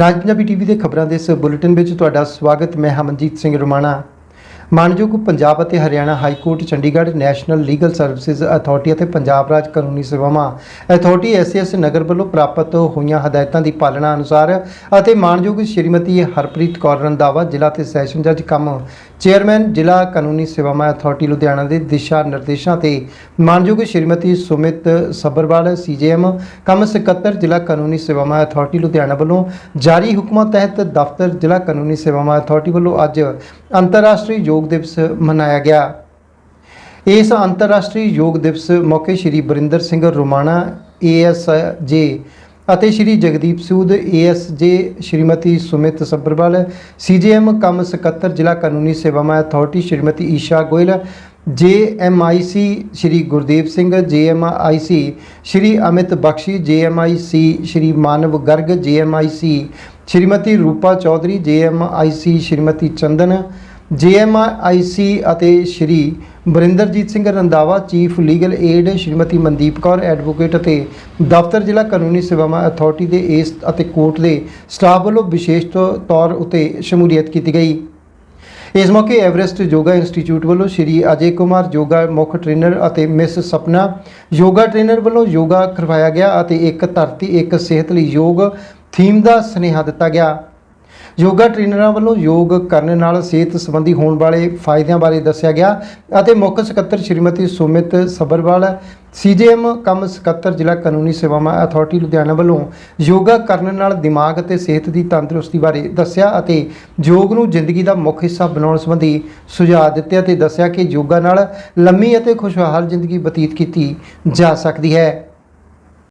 ਨਾਜ Punjabi TV ਦੇ ਖਬਰਾਂ ਦੇ ਇਸ ਬੁਲੇਟਿਨ ਵਿੱਚ ਤੁਹਾਡਾ ਸਵਾਗਤ। ਮੈਂ ਹਮਨਜੀਤ ਸਿੰਘ ਰੋਮਾਣਾ। ਮਾਨਯੋਗ ਪੰਜਾਬ ਅਤੇ Haryana high court, Chandigarh national legal services authority ਅਤੇ ਪੰਜਾਬ ਰਾਜ ਕਾਨੂੰਨੀ ਸੇਵਾਵਾਂ ਅਥਾਰਟੀ ਐਸਐਸ ਨਗਰ ਵੱਲੋਂ ਪ੍ਰਾਪਤ ਹੋਈਆਂ ਹਦਾਇਤਾਂ ਦੀ ਪਾਲਣਾ ਅਨੁਸਾਰ ਅਤੇ ਮਾਨਯੋਗ ਸ਼੍ਰੀਮਤੀ ਹਰਪ੍ਰੀਤ ਕੌਰ ਰੰਧਾਵਾ, ਜ਼ਿਲ੍ਹਾ ਤੇ ਸੈਸ਼ਨ ਜੱਜ ਕੰਮ ਚੇਅਰਮੈਨ, ਜ਼ਿਲ੍ਹਾ ਕਾਨੂੰਨੀ ਸੇਵਾਵਾਂ ਅਥਾਰਟੀ ਲੁਧਿਆਣਾ ਦੇ ਦਿਸ਼ਾ ਨਿਰਦੇਸ਼ਾਂ ਤੇ ਮਾਨਯੋਗ ਸ਼੍ਰੀਮਤੀ ਸੁਮਿਤ ਸੱਭਰਵਾਲ, ਸੀਜੀਐਮ, ਕੰਮ ਸਕੱਤਰ, ਜ਼ਿਲ੍ਹਾ ਕਾਨੂੰਨੀ ਸੇਵਾਵਾਂ ਅਥਾਰਟੀ ਲੁਧਿਆਣਾ ਵੱਲੋਂ ਜਾਰੀ ਹੁਕਮਾਂ ਤਹਿਤ ਦਫ਼ਤਰ ਜ਼ਿਲ੍ਹਾ ਕਾਨੂੰਨੀ ਸੇਵਾਵਾਂ ਅਥਾਰਟੀ ਵੱਲੋਂ ਅੱਜ ਅੰਤਰਰਾਸ਼ਟਰੀ ਯੋਗ ਦਿਵਸ ਮਨਾਇਆ ਗਿਆ। ਇਸ ਅੰਤਰਰਾਸ਼ਟਰੀ ਯੋਗ ਦਿਵਸ ਮੌਕੇ ਸ਼੍ਰੀ ਬਰਿੰਦਰ ਸਿੰਘ ਰੋਮਾਣਾ ਏਐਸਜੇ ਅਤੇ Shri Jagdeep Sood ASJ Shrimati Sumit Sabharwal CGM cum ਸਕੱਤਰ ਜ਼ਿਲ੍ਹਾ ਕਾਨੂੰਨੀ ਸੇਵਾਵਾਂ authority Shrimati Isha Goyal JMIC Shri Gurdev Singh JMIC Shri Amit Bakshi JMIC Shri Manav Garg JMIC Shrimati Rupa Chaudhary JMIC Shrimati Chandan JMIC ਅਤੇ Shri Barinderjit Singh Randhawa chief legal aid Shrimati Mandeep Kaur, advocate ਅਤੇ ਦਫ਼ਤਰ ਜ਼ਿਲ੍ਹਾ ਕਾਨੂੰਨੀ ਸੇਵਾਵਾਂ authority ਦੇ ਏਸ ਅਤੇ court ਦੇ ਸਟਾਫ ਵੱਲੋਂ ਵਿਸ਼ੇਸ਼ ਤੌਰ ਉਤੇ ਸ਼ਮੂਲੀਅਤ ਕੀਤੀ ਗਈ। ਇਸ ਮੌਕੇ ਐਵਰੈਸਟ ਯੋਗਾ ਇੰਸਟੀਚਿਊਟ ਵੱਲੋਂ ਸ਼੍ਰੀ ਅਜੇ ਕੁਮਾਰ ਯੋਗਾ ਮੁੱਖ ਟ੍ਰੇਨਰ ਅਤੇ ਮਿਸ ਸਪਨਾ ਯੋਗਾ ਟ੍ਰੇਨਰ ਵੱਲੋਂ ਯੋਗਾ ਕਰਵਾਇਆ ਗਿਆ ਅਤੇ ਇੱਕ ਧਰਤੀ, ਇੱਕ ਸਿਹਤ ਲਈ ਯੋਗ ਥੀਮ ਦਾ ਸੁਨੇਹਾ ਦਿੱਤਾ ਗਿਆ। ਯੋਗਾ ਟ੍ਰੇਨਰਾਂ ਵੱਲੋਂ ਯੋਗ ਕਰਨ ਨਾਲ ਸਿਹਤ ਸੰਬੰਧੀ ਹੋਣ ਵਾਲੇ ਫਾਇਦਿਆਂ ਬਾਰੇ ਦੱਸਿਆ ਗਿਆ ਅਤੇ ਮੁੱਖ ਸਕੱਤਰ ਸ਼੍ਰੀਮਤੀ ਸੁਮਿਤ ਸਬਰਵਾਲ, ਸੀਜੀਐਮ ਕਮ ਸਕੱਤਰ ਜ਼ਿਲ੍ਹਾ ਕਾਨੂੰਨੀ ਸੇਵਾਵਾਂ ਅਥਾਰਟੀ ਲੁਧਿਆਣਾ ਵੱਲੋਂ ਯੋਗਾ ਕਰਨ ਨਾਲ ਦਿਮਾਗ ਅਤੇ ਸਿਹਤ ਦੀ ਤੰਦਰੁਸਤੀ ਬਾਰੇ ਦੱਸਿਆ ਅਤੇ ਯੋਗ ਨੂੰ ਜ਼ਿੰਦਗੀ ਦਾ ਮੁੱਖ ਹਿੱਸਾ ਬਣਾਉਣ ਸੰਬੰਧੀ ਸੁਝਾਅ ਦਿੱਤੇ ਅਤੇ ਦੱਸਿਆ ਕਿ ਯੋਗਾ ਨਾਲ ਲੰਮੀ ਅਤੇ ਖੁਸ਼ਹਾਲ ਜ਼ਿੰਦਗੀ ਬਤੀਤ ਕੀਤੀ ਜਾ ਸਕਦੀ ਹੈ।